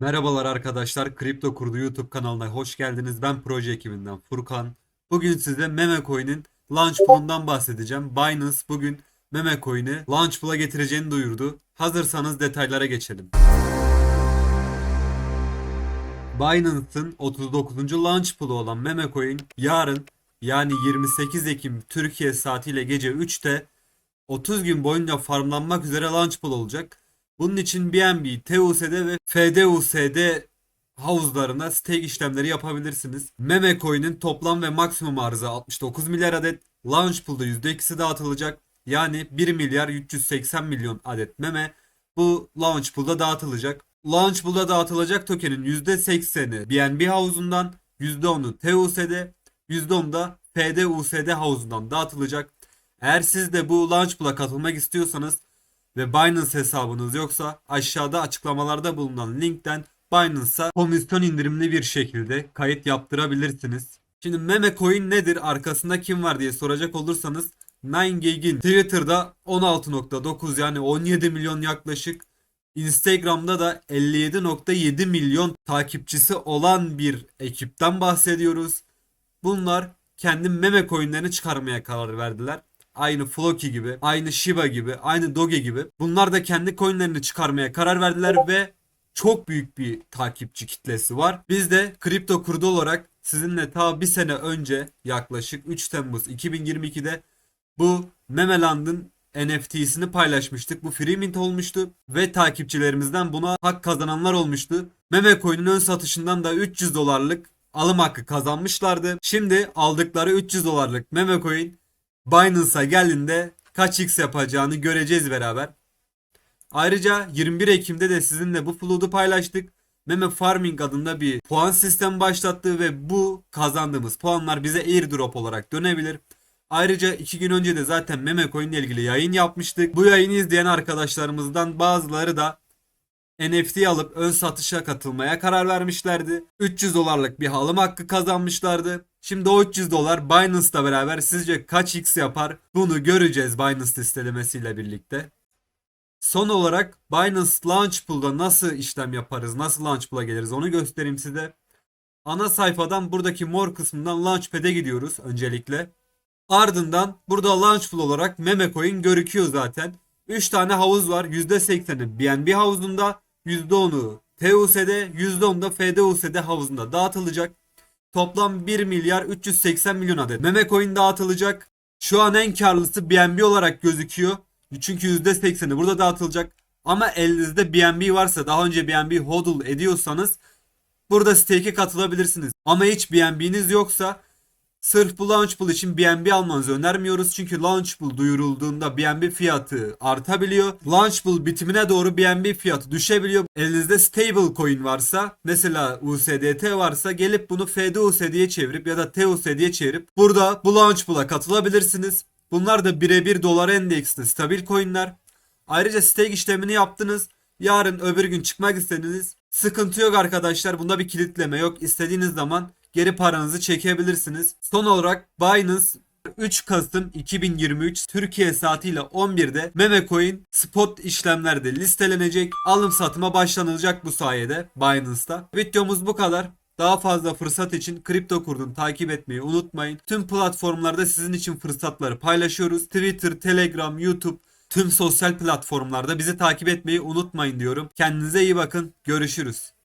Merhabalar arkadaşlar, Kripto Kurdu YouTube kanalına hoş geldiniz. Ben proje ekibinden Furkan. Bugün size Meme Coin'in launch pool'undan bahsedeceğim. Binance bugün Meme Coin'i launch pool'a getireceğini duyurdu. Hazırsanız detaylara geçelim. Binance'ın 39. launch pool'u olan Meme Coin yarın yani 28 Ekim Türkiye saatiyle gece 3'te 30 gün boyunca farmlanmak üzere launch pool olacak. Bunun için BNB, TUSD ve FDUSD havuzlarına stake işlemleri yapabilirsiniz. Meme Coin'in toplam ve maksimum arzı 69 milyar adet. Launch Pool'da %2'si dağıtılacak. Yani 1 milyar 380 milyon adet meme bu Launch Pool'da dağıtılacak. Launch Pool'da dağıtılacak tokenin %80'i BNB havuzundan, %10'u TUSD, %10'u da FDUSD havuzundan dağıtılacak. Eğer siz de bu Launch Pool'a katılmak istiyorsanız ve Binance hesabınız yoksa aşağıda açıklamalarda bulunan linkten Binance'a komisyon indirimli bir şekilde kayıt yaptırabilirsiniz. Şimdi meme coin nedir? Arkasında kim var diye soracak olursanız 9gag'in Twitter'da 16.9 yani 17 milyon yaklaşık Instagram'da da 57.7 milyon takipçisi olan bir ekipten bahsediyoruz. Bunlar kendi meme coinlerini çıkarmaya karar verdiler. Aynı Floki gibi, aynı Shiba gibi, aynı Doge gibi. Bunlar da kendi coinlerini çıkarmaya karar verdiler ve çok büyük bir takipçi kitlesi var. Biz de kripto kurdu olarak sizinle ta bir sene önce yaklaşık 3 Temmuz 2022'de bu Memeland'ın NFT'sini paylaşmıştık. Bu free mint olmuştu ve takipçilerimizden buna hak kazananlar olmuştu. Meme coin'in ön satışından da 300 dolarlık alım hakkı kazanmışlardı. Şimdi aldıkları 300 dolarlık meme coin Binance'a geldiğinde kaç x yapacağını göreceğiz beraber. Ayrıca 21 Ekim'de de sizinle bu flood'u paylaştık. Meme Farming adında bir puan sistemi başlattı ve bu kazandığımız puanlar bize airdrop olarak dönebilir. Ayrıca 2 gün önce de zaten Meme Coin ile ilgili yayın yapmıştık. Bu yayını izleyen arkadaşlarımızdan bazıları da NFT alıp ön satışa katılmaya karar vermişlerdi. 300 dolarlık bir alım hakkı kazanmışlardı. Şimdi o 300 dolar Binance'la beraber sizce kaç x yapar? Bunu göreceğiz Binance listelemesiyle birlikte. Son olarak Binance Launch Pool'da nasıl işlem yaparız, nasıl Launch Pool'a geliriz onu göstereyim size. Ana sayfadan buradaki mor kısmından Launchpad'e gidiyoruz öncelikle. Ardından burada Launch Pool olarak meme coin görüküyor zaten. 3 tane havuz var. %80'i BNB havuzunda, %10'u TUSD, %10'u da FDUSD havuzunda dağıtılacak. Toplam 1 milyar 380 milyon adet meme coin dağıtılacak. Şu an en karlısı BNB olarak gözüküyor. Çünkü %80'i burada dağıtılacak. Ama elinizde BNB varsa daha önce BNB hodl ediyorsanız burada stake'e katılabilirsiniz. Ama hiç BNB'niz yoksa Sırf bu launch pool için BNB almanızı önermiyoruz. Çünkü launch pool duyurulduğunda BNB fiyatı artabiliyor. Launch pool bitimine doğru BNB fiyatı düşebiliyor. Elinizde stable coin varsa mesela USDT varsa gelip bunu FDUSD'ye çevirip ya da TUSD'ye çevirip burada bu launch pool'a katılabilirsiniz. Bunlar da birebir dolar endeksli stabil coinler. Ayrıca stake işlemini yaptınız. Yarın öbür gün çıkmak istediniz. Sıkıntı yok arkadaşlar. Bunda bir kilitleme yok. İstediğiniz zaman geri paranızı çekebilirsiniz. Son olarak Binance 3 Kasım 2023 Türkiye saatiyle 11'de meme coin spot işlemlerde listelenecek. Alım satıma başlanılacak bu sayede Binance'da. Videomuz bu kadar. Daha fazla fırsat için kripto kurdun takip etmeyi unutmayın. Tüm platformlarda sizin için fırsatları paylaşıyoruz. Twitter, Telegram, YouTube tüm sosyal platformlarda bizi takip etmeyi unutmayın diyorum. Kendinize iyi bakın. Görüşürüz.